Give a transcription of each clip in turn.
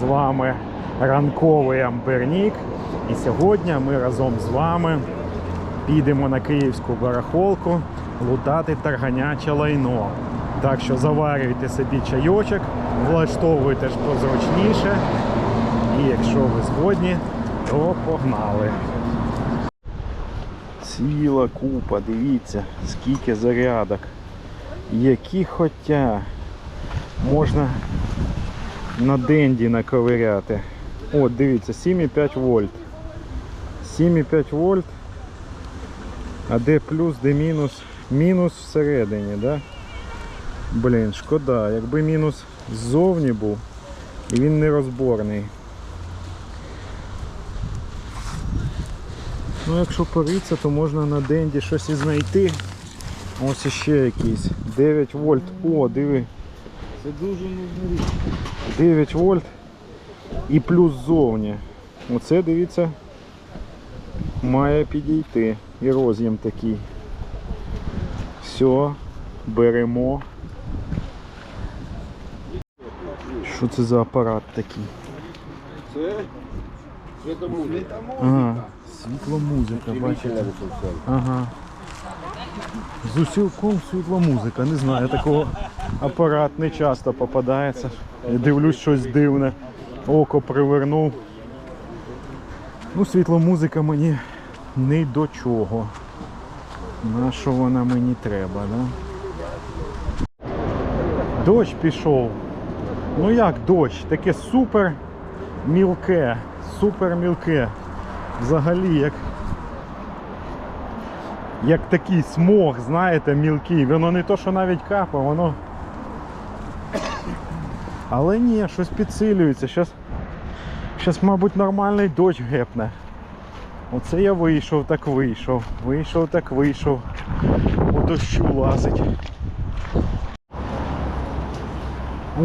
З вами ранковий Ампернік. І сьогодні ми разом з вами підемо на київську барахолку лутати тарганяче лайно. Так що заварюйте собі чайочок, влаштовуйте ж позручніше. І якщо ви згодні, то погнали. Ціла купа, дивіться, скільки зарядок. Які хоча можна на денді наковиряти. От, дивіться, 7,5 вольт. 7,5 вольт. А де плюс, де мінус? Мінус всередині, да? Блін, шкода, якби мінус ззовні був і він нерозборний. Ну, якщо пориться, то можна на денді щось і знайти. Ось іще якийсь. 9 вольт. О, диви. Це дуже нужна річ. 9 вольт і плюс ззовні. Оце, дивіться, має підійти. І роз'єм такий. Все, беремо. Що це за апарат такий? Це світомузика. Ага, світломузика, бачите. Ага. З усілком світломузика. Не знаю, такого апарат не часто попадається. Я дивлюсь щось дивне. Око привернув. Ну, світломузика мені не до чого. На що вона мені треба, да? Дощ пішов. Ну як дощ? Таке супер мілке, супер мілке. Взагалі, як як такий смог, знаєте, мілкий. Воно не то, що навіть капа, воно. Але ні, щось підсилюється. Щас, щас мабуть, нормальний дощ гепне. Оце я вийшов, так вийшов. Вийшов, так вийшов. У дощу лазить.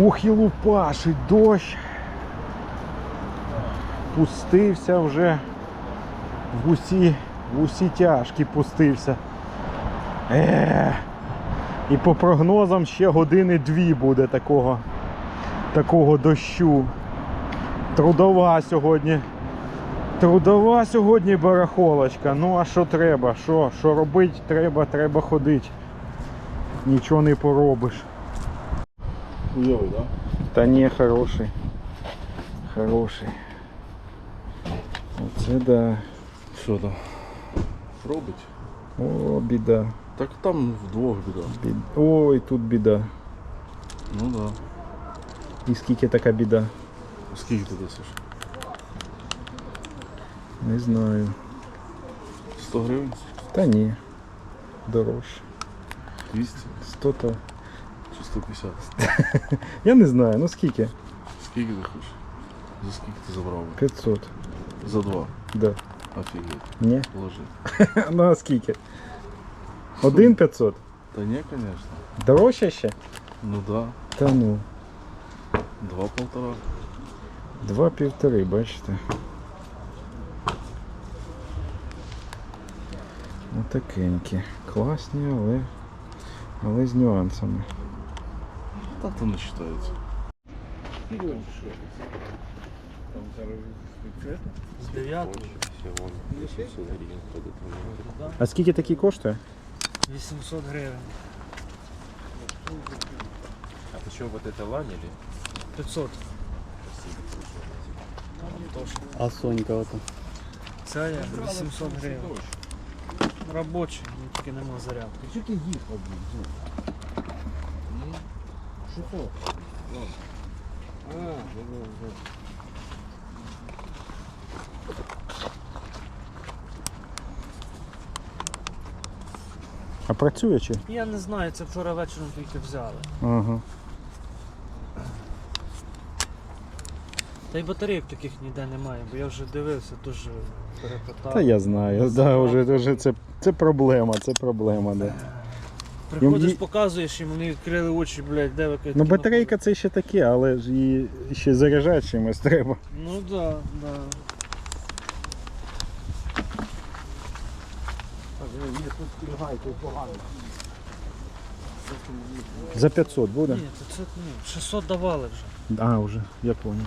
Ух і лупашить дощ. Пустився вже в усі, в усі тяжкі пустився. Е, і по прогнозам ще години дві буде такого, такого дощу. Трудова сьогодні. Трудова сьогодні барахолочка. Ну а що треба? Що? Що робити треба, треба ходити. Нічого не поробиш. Хуйовий, так? Та ні, хороший. Хороший. Оце да. Що там? Робить? О, біда. Так там вдвох біда. Бід... Ой, тут біда. Ну да. І скільки така біда? Скільки ти досиш? Не знаю. 100 гривень? Та ні. Дорожче. 200 100 то. чи 150? Я не знаю, ну скільки? Скільки ти хочеш? За скільки ти забрав? 500. За два. Да. Офігеть. Ні? Ложи. ну а скільки? Один 500? Та ні, звісно. Дорожче ще? Ну да. Та ну. Два полтора. Два півтори, бачите. Отакенькі. Класні, але, але з нюансами. Та то не вважається. З 9 А скільки такі коштує? 800 гривень. А ты что, вот это лань или? 500. А Сонька ото. Це я 800 гривень. Робочий, ну, тільки нема зарядки. Що ти їхав, блін? Що то? А, А працює чи? Я не знаю, це вчора вечором тільки взяли. Ага. Та й батарейок таких ніде немає, бо я вже дивився, дуже перепитав. Та я знаю, да, вже, вже це, це проблема, це проблема, да. Приходиш, Їм- показуєш їм, вони відкрили очі, блядь, де ви Ну батарейка це ще таке, але ж її ще заряджати чимось треба. Ну да, да. За 500 буде? Ні, то це ні, 600 давали вже. А, вже, я понял.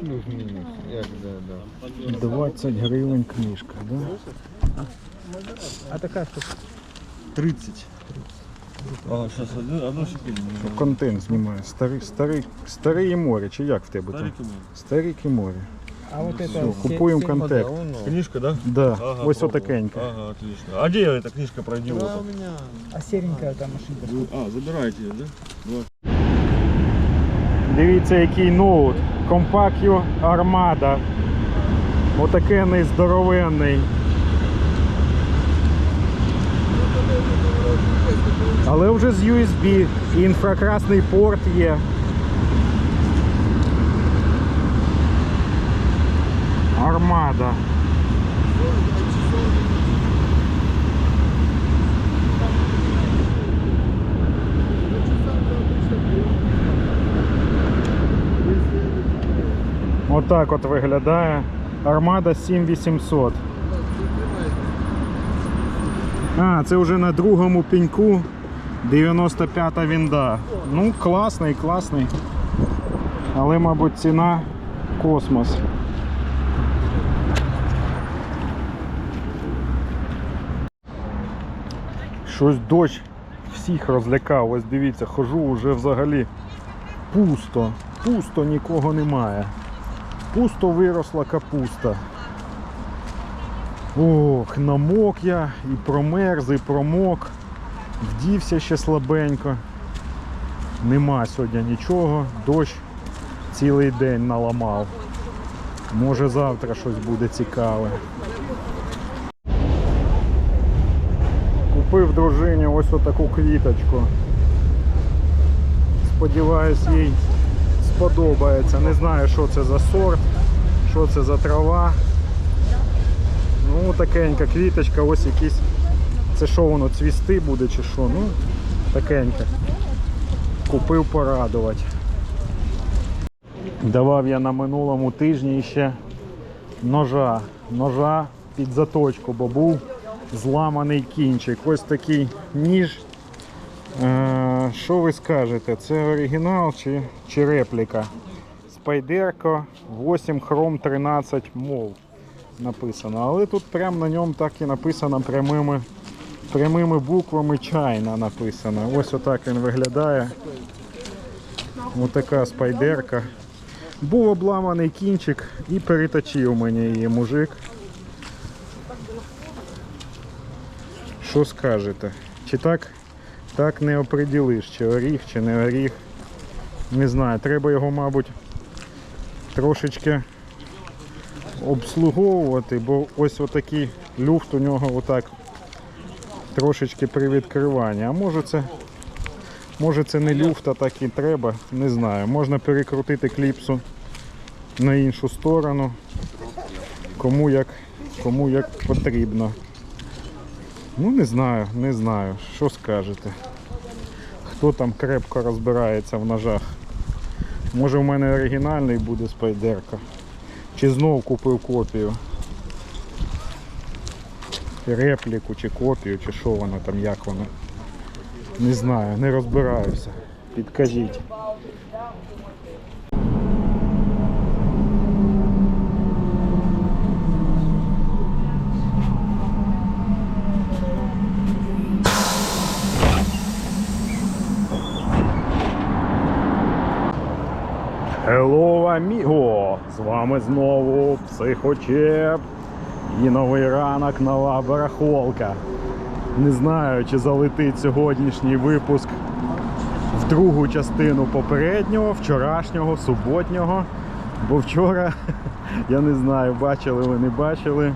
Плюс-мінус. Як де, да. 20 гривень книжка, да? А така штука. 30. А, сейчас одну, одну секунду. Контент знімає. Старий, старий, старий море, чи як в тебе там? Старик і море. А от це... Все, купуємо контекст. Книжка, да? Да, Ага, ось понял. отакенька. Ага, отлично. А где эта книжка про идиота? А серенька там машинка. А, забирайте, да? Дивіться, який ноут. Compactio Армада. Отакенний здоровенний. Але вже з USB. І інфракрасний порт є. Армада. Отак от виглядає. Армада 7800. А, це вже на другому пеньку 95-та вінда. Ну, класний, класний. Але, мабуть, ціна космос. Щось дощ всіх розлякав. Ось дивіться, хожу вже взагалі пусто. Пусто нікого немає. Пусто виросла капуста. Ох, намок я і промерз, і промок. Вдівся ще слабенько. Нема сьогодні нічого. Дощ цілий день наламав. Може завтра щось буде цікаве. Купив дружині ось отаку квіточку. Сподіваюсь, їй сподобається. Не знаю, що це за сорт, що це за трава. Ну, такенька квіточка, ось якісь. Це що воно, цвісти буде чи що? Ну, такенька. Купив порадувати. Давав я на минулому тижні ще ножа. Ножа під заточку, бо був зламаний кінчик. Ось такий ніж. Е, Що ви скажете? Це оригінал чи, чи репліка? Спайдерко 8 хром 13 мов написано. Але тут прямо на ньому так і написано прямими, прямими буквами чайна написано. Ось отак він виглядає. Отака спайдерка. Був обламаний кінчик і переточив мені її мужик. Що скажете? Чи так, так не оприділиш, чи оріг, чи не оріг. Не знаю, треба його, мабуть, трошечки обслуговувати, бо ось отакий люфт у нього отак трошечки при відкриванні. А може це, може це не люфт, а так і треба, не знаю. Можна перекрутити кліпсу на іншу сторону, кому як, кому як потрібно. Ну не знаю, не знаю. Що скажете? Хто там крепко розбирається в ножах? Може в мене оригінальний буде спайдерка. Чи знов купив копію? Репліку чи копію, чи що воно там, як воно. Не знаю, не розбираюся. Підкажіть. Hello, amigo! З вами знову психочеп і новий ранок нова барахолка. Не знаю, чи залетить сьогоднішній випуск в другу частину попереднього, вчорашнього, суботнього. Бо вчора, я не знаю, бачили ви не бачили.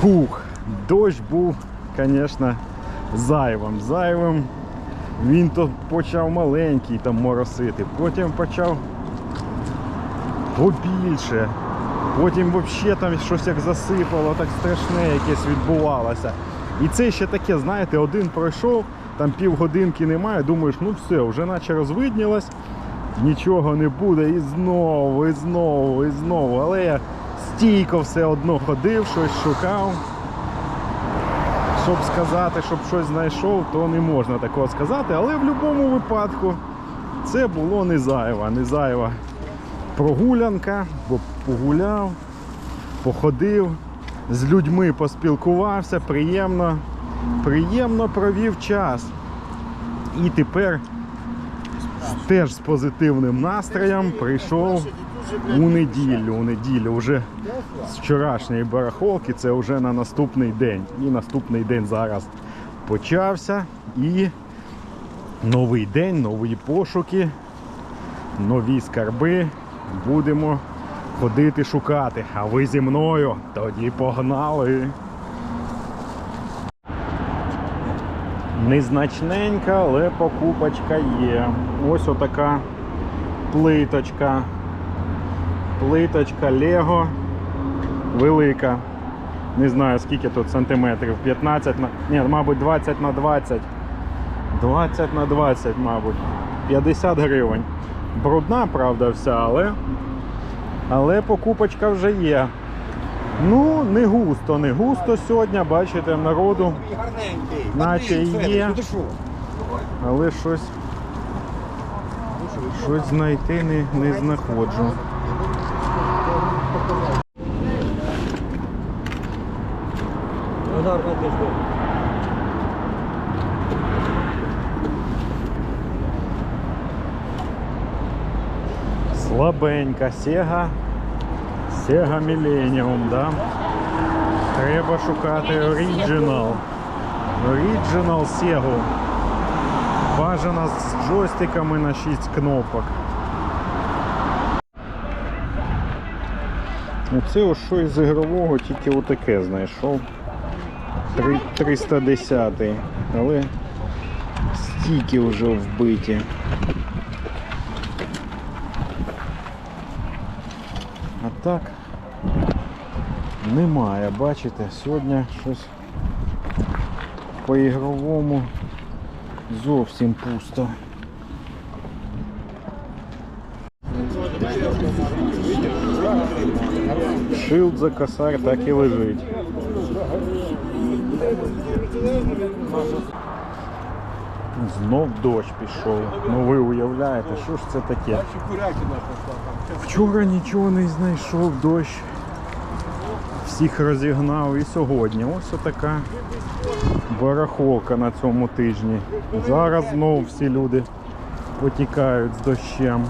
Фух, дощ був, звісно, зайвим. Зайвим. Він то почав маленький там моросити, потім почав побільше. Потім взагалі там щось як засипало, так страшне якесь відбувалося. І це ще таке, знаєте, один пройшов, там півгодинки немає, думаєш, ну все, вже наче розвиднілось, нічого не буде, і знову, і знову, і знову. Але я стійко все одно ходив, щось шукав. Щоб сказати, щоб щось знайшов, то не можна такого сказати. Але в будь-якому випадку це було не зайва. Не зайва прогулянка, бо погуляв, походив, з людьми поспілкувався, приємно, приємно провів час. І тепер теж з позитивним настроєм прийшов у неділю. У неділю вже з вчорашньої барахолки, це вже на наступний день. І наступний день зараз почався. І новий день, нові пошуки, нові скарби. Будемо ходити шукати. А ви зі мною тоді погнали. Незначненька, але покупочка є. Ось отака плиточка. Плиточка Лего велика. Не знаю скільки тут сантиметрів. 15 на. Ні, мабуть, 20 на 20. 20 на 20, мабуть. 50 гривень. Брудна, правда, вся, але. Але покупочка вже є. Ну, не густо, не густо сьогодні, бачите, народу. Наче і є. Але щось. Щось знайти не, не знаходжу. Слабенька Sega. Sega Millennium, да? Треба шукати Original. Original Sega. Бажано з джойстиками на 6 кнопок. Оце ось що із ігрового, тільки отаке знайшов. Три- 310 але стільки вже вбиті. А так немає, бачите, сьогодні щось по ігровому зовсім пусто. Шилд за косарь так і лежить. Знов дощ пішов. Ну ви уявляєте, що ж це таке? Вчора нічого не знайшов дощ. Всіх розігнав і сьогодні. Ось така барахолка на цьому тижні. Зараз знову всі люди потікають з дощем.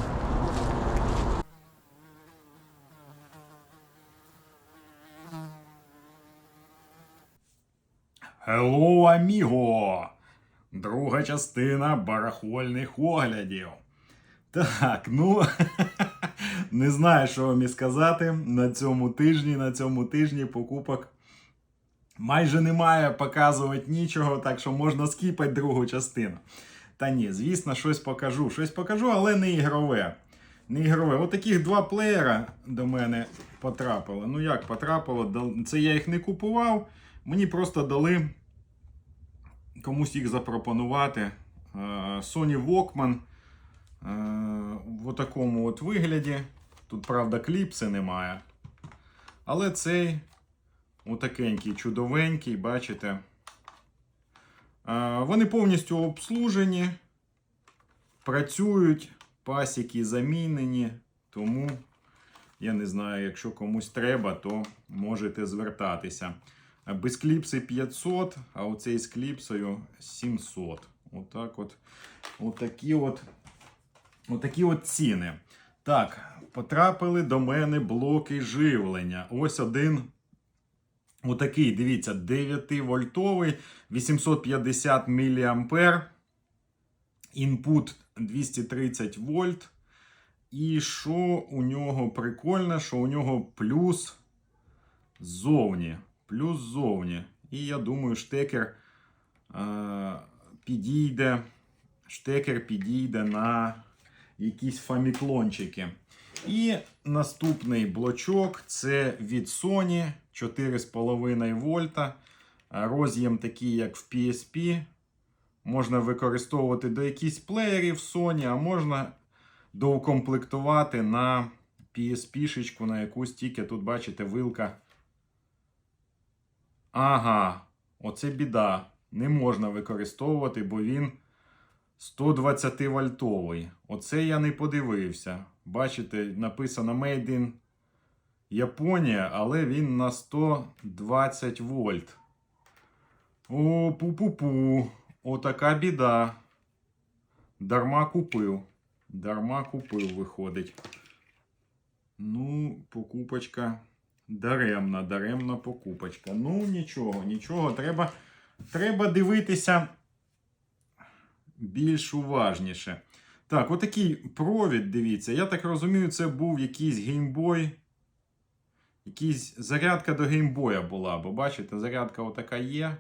Hello, аміго! Друга частина барахольних оглядів. Так, ну не знаю, що вам і сказати. На цьому тижні, на цьому тижні покупок майже немає, показувати нічого, так що можна скіпати другу частину. Та ні, звісно, щось покажу. Щось покажу, але не ігрове. Не ігрове. Отаких два плеєра до мене потрапили. Ну як потрапило? Це я їх не купував. Мені просто дали комусь їх запропонувати. Е, Sony Walkman е, в такому от вигляді. Тут, правда, кліпси немає. Але цей отакенький, чудовенький, бачите. Е, Вони повністю обслужені, працюють, пасіки замінені. Тому, я не знаю, якщо комусь треба, то можете звертатися. Е, Без кліпси 500, а оцей з кліпсою 700. Отак от. Отакі от, отакі от ціни. Так, потрапили до мене блоки живлення. Ось один. Отакий, дивіться, 9-вольтовий, 850 мА. Інпут 230 вольт. І що у нього прикольно, що у нього плюс ззовні. Плюс ззовні. І я думаю, штекер е, підійде. Штекер підійде на якісь фаміклончики. І наступний блочок це від Sony 4,5 вольта. Роз'єм такий, як в PSP. Можна використовувати до якихось плеєрів Sony, а можна доукомплектувати на PSP-шечку, на якусь тільки тут, бачите, вилка. Ага, Оце біда. Не можна використовувати, бо він 120 вольтовий. Оце я не подивився. Бачите, написано Made in Японія, але він на 120 вольт. О, пу-пу-пу. Отака біда. Дарма купив. Дарма купив, виходить. Ну, покупочка. Даремна, даремна покупочка. Ну, нічого, нічого. Треба, треба дивитися більш уважніше. Так, отакий провід, дивіться. Я так розумію, це був якийсь геймбой. Якийсь зарядка до геймбоя була, бо бачите, зарядка отака є.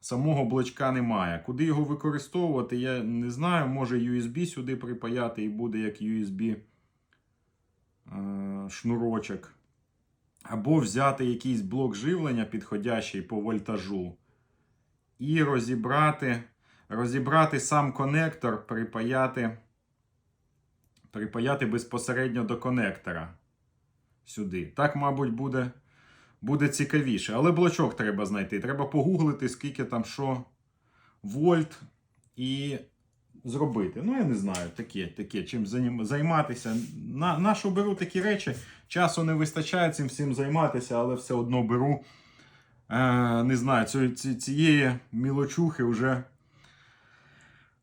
Самого блочка немає. Куди його використовувати, я не знаю. Може USB сюди припаяти і буде як USB е, шнурочок. Або взяти якийсь блок живлення, підходящий по вольтажу, і розібрати, розібрати сам конектор, припаяти, припаяти безпосередньо до конектора сюди. Так, мабуть, буде, буде цікавіше. Але блочок треба знайти. Треба погуглити, скільки там що вольт і зробити. Ну, я не знаю, таке, таке, чим займатися. На, на що беру такі речі? Часу не вистачає цим всім займатися, але все одно беру. Е, не знаю, ці, ці, цієї мілочухи вже.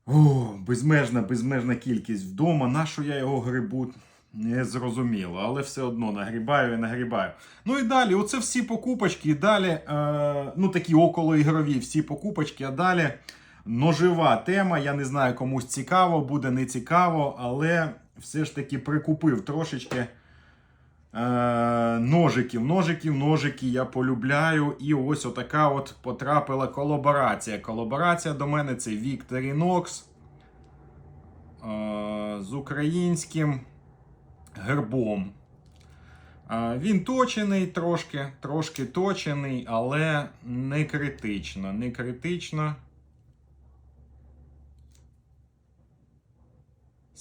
О, безмежна, безмежна кількість вдома. На що я його грибу? Не зрозуміло, але все одно нагрібаю і нагрібаю. Ну і далі, оце всі покупочки. І далі, е, ну такі околоігрові всі покупочки, а далі ножива тема. Я не знаю, комусь цікаво, буде не цікаво, але все ж таки прикупив трошечки е, ножиків. Ножиків, ножики я полюбляю. І ось отака от потрапила колаборація. Колаборація до мене це Victorinox е, з українським гербом. Е, Він точений трошки, трошки точений, але не критично. Не критично.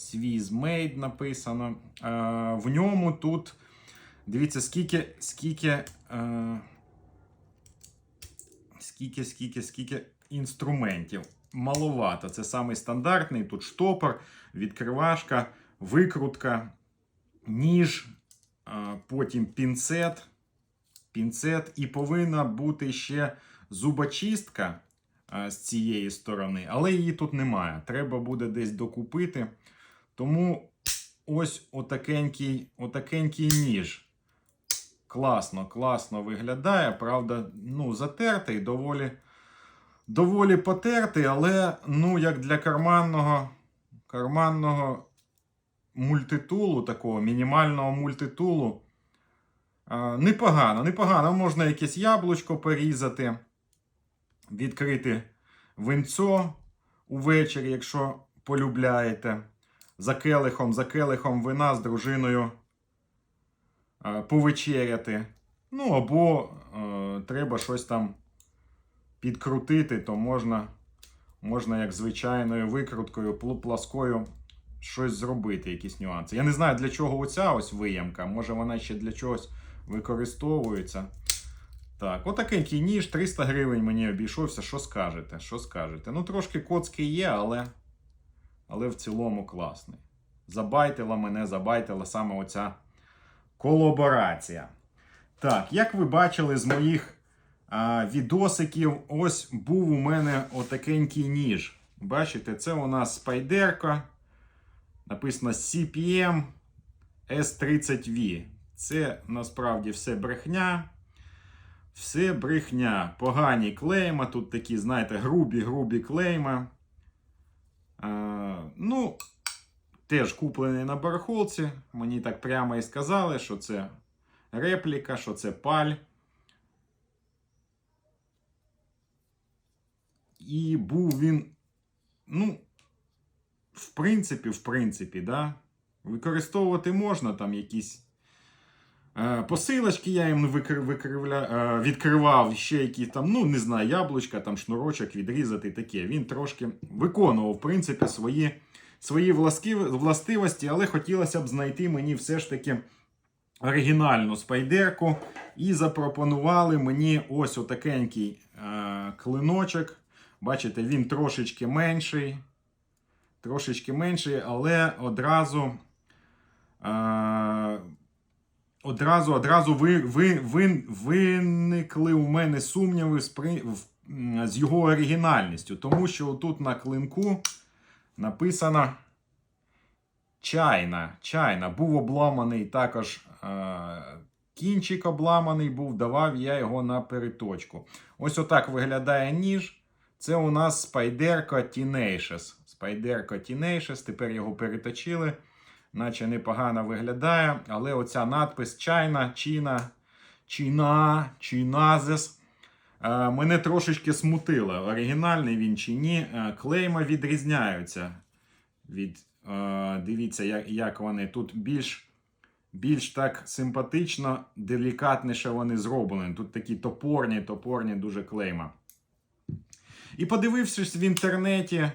Swiss Made написано. Е, В ньому тут. Дивіться, скільки, скільки, е, скільки, скільки, скільки інструментів. Маловато. Це самий стандартний. Тут штопор, відкривашка, викрутка, ніж, е, потім пінцет. Пінцет, і повинна бути ще зубочистка з цієї сторони, але її тут немає. Треба буде десь докупити. Тому ось отакенький, отакенький ніж. Класно, класно виглядає. Правда, ну, затертий, доволі, доволі потертий, але ну, як для карманного, карманного мультитулу, такого мінімального мультитулу. Непогано, непогано. Можна якесь яблучко порізати, відкрити винцо увечері, якщо полюбляєте за келихом, за келихом вина з дружиною е, повечеряти. Ну, або е, треба щось там підкрутити, то можна, можна як звичайною викруткою, пласкою щось зробити, якісь нюанси. Я не знаю, для чого оця ось виямка. Може вона ще для чогось використовується. Так, отакий ніж, 300 гривень мені обійшовся. Що скажете? Що скажете? Ну, трошки коцки є, але але в цілому класний. Забайтила мене, забайтила саме оця колаборація. Так, як ви бачили з моїх а, відосиків, ось був у мене отакенький ніж. Бачите, це у нас спайдерка. Написано CPM S30V. Це насправді все брехня. Все брехня. Погані клейма. Тут такі, знаєте, грубі-грубі клейма. Ну, теж куплений на барахолці. Мені так прямо і сказали, що це репліка, що це паль. І був він, ну, в принципі, в принципі, да, використовувати можна там якісь посилочки, я їм викривля, е, відкривав ще якісь там, ну, не знаю, яблучка, там шнурочок відрізати таке. Він трошки виконував, в принципі, свої, свої властивості, але хотілося б знайти мені все ж таки оригінальну спайдерку і запропонували мені ось отакенький е, клиночок. Бачите, він трошечки менший. Трошечки менший, але одразу. Е, одразу, одразу ви, ви, ви, виникли у мене сумніви з, при, з його оригінальністю. Тому що тут на клинку написано чайна. Чайна. Був обламаний також е, кінчик обламаний був, давав я його на переточку. Ось отак виглядає ніж. Це у нас спайдерко Tenacious. Спайдерко Tenacious, тепер його переточили. Наче непогано виглядає, але оця надпис Чайна, Чіна, Чіна, Чіназес. Е, мене трошечки смутило. Оригінальний він чи ні. Е, клейма відрізняються. Від, е, дивіться, як, вони тут більш, більш так симпатично, делікатніше вони зроблені. Тут такі топорні, топорні дуже клейма. І подивившись в інтернеті,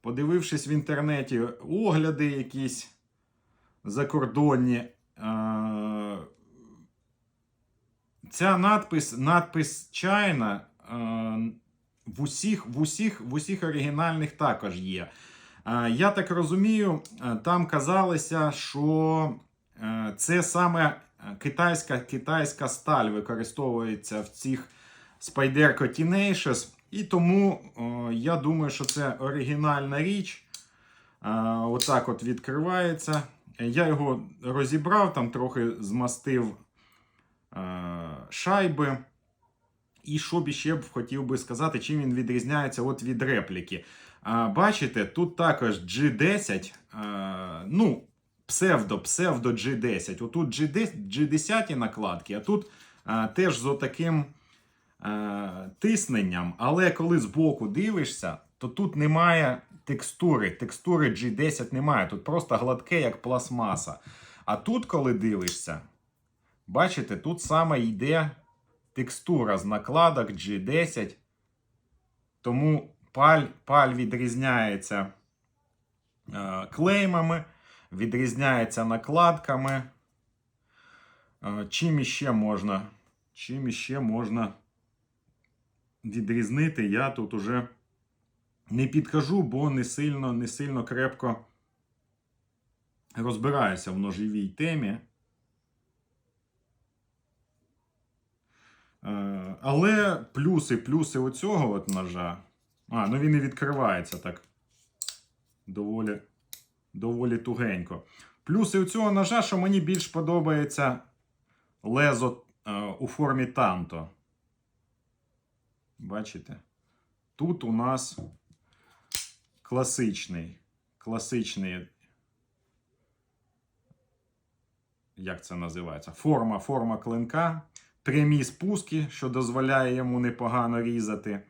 подивившись в інтернеті огляди якісь закордонні. Е, ця надпис, надпис China е, в усіх, в, усіх, в усіх оригінальних також є. Е, я так розумію, там казалося, що це саме китайська, китайська сталь використовується в цих Spyderco Tenacious. І тому я думаю, що це оригінальна річ. Отак от відкривається. Я його розібрав, там трохи змастив е, шайби. І що б ще б хотів би сказати, чим він відрізняється от від репліки. А, бачите, тут також G10, а, ну, псевдо, псевдо G10. Отут G10, G10 накладки, а тут а, теж з отаким а, тисненням. Але коли збоку дивишся, то тут немає текстури. Текстури G10 немає. Тут просто гладке, як пластмаса. А тут, коли дивишся, бачите, тут саме йде текстура з накладок G10. Тому паль, паль відрізняється е, клеймами, відрізняється накладками. Е, чим іще можна, чим іще можна відрізнити, я тут уже не підкажу, бо не сильно, не сильно крепко розбираюся в ножовій темі. Е, Але плюси, плюси оцього от ножа. А, ну він і відкривається так. Доволі, доволі тугенько. Плюси у цього ножа, що мені більш подобається лезо е, у формі танто. Бачите? Тут у нас класичний. Класичний. Як це називається? Форма, форма клинка прямі спуски, що дозволяє йому непогано різати.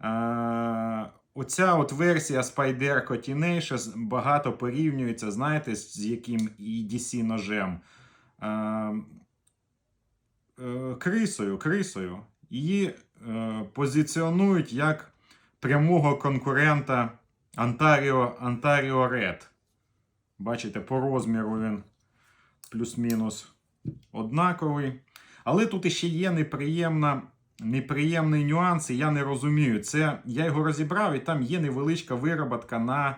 Е, оця от версія Spyderco Tenacious багато порівнюється, знаєте, з яким EDC ножем. Е, е, крисою, крисою. Її е, позиціонують як прямого конкурента Ontario, Ontario Red. Бачите, по розміру він плюс-мінус однаковий. Але тут ще є неприємна, неприємний нюанс, і я не розумію. Це я його розібрав, і там є невеличка вироботка на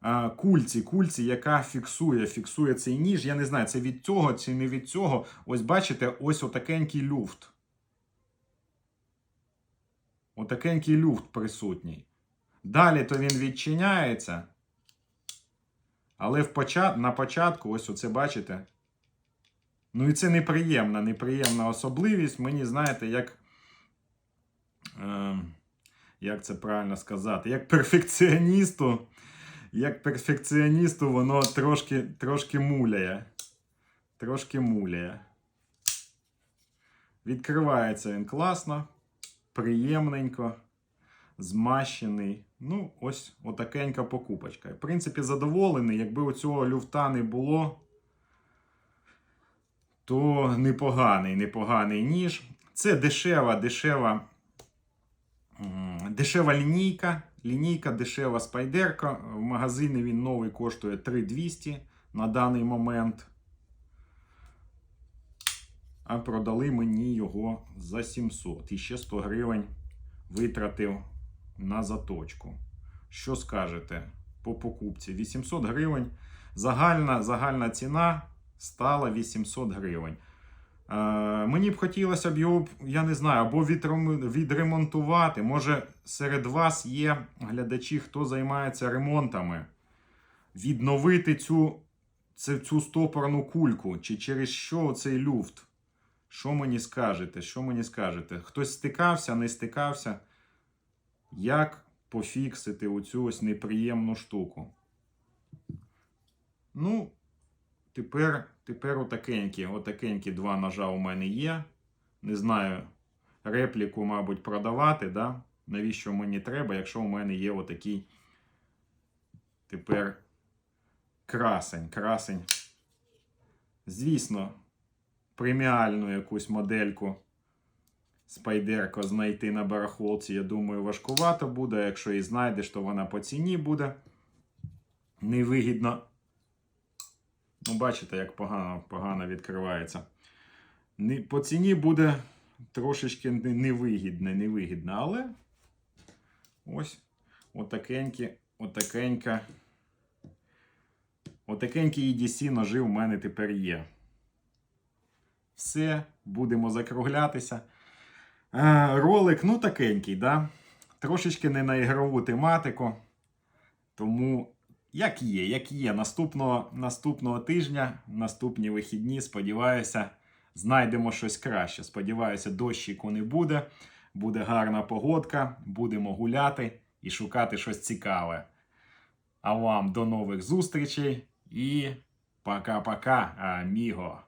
а, кульці, кульці, яка фіксує, фіксує цей ніж. Я не знаю, це від цього чи не від цього. Ось бачите, ось отакенький люфт. Отакенький люфт присутній. Далі то він відчиняється. Але в почат... на початку, ось оце бачите. Ну і це неприємна, неприємна особливість. Мені, знаєте, як. Е, як це правильно сказати? Як перфекціоністу. Як перфекціоністу, воно трошки, трошки муляє. Трошки муляє. Відкривається він класно, приємненько, змащений. Ну, ось отакенька покупочка. В принципі, задоволений, якби у цього люфта не було то непоганий, непоганий ніж. Це дешева, дешева, дешева лінійка. Лінійка дешева спайдерка. В магазині він новий коштує 3200 на даний момент. а продали мені його за 700. І ще 100 гривень витратив на заточку. Що скажете по покупці? 800 гривень. Загальна, загальна ціна стала 800 гривень. Е, мені б хотілося б його, я не знаю, або відремонтувати. Може, серед вас є глядачі, хто займається ремонтами. Відновити цю, цю, стопорну кульку, чи через що цей люфт. Що мені скажете? Що мені скажете? Хтось стикався, не стикався? Як пофіксити оцю ось неприємну штуку? Ну, тепер, тепер отакенькі, отакенькі два ножа у мене є. Не знаю, репліку, мабуть, продавати, да? Навіщо мені треба, якщо у мене є отакий тепер красень, красень. Звісно, преміальну якусь модельку спайдерко знайти на барахолці, я думаю, важкувато буде. Якщо і знайдеш, то вона по ціні буде невигідно. Ну, бачите, як погано, погано відкривається. По ціні буде трошечки невигідне, невигідно, але ось отакенькі, отакенька. Отакенькі EDC ножи в мене тепер є. Все, будемо закруглятися. Е, ролик, ну, такенький, да? Трошечки не на ігрову тематику. Тому, як є, як є. Наступного, наступного тижня, наступні вихідні, сподіваюся, знайдемо щось краще. Сподіваюся, дощику не буде. Буде гарна погодка, будемо гуляти і шукати щось цікаве. А вам до нових зустрічей і пока-пока, аміго!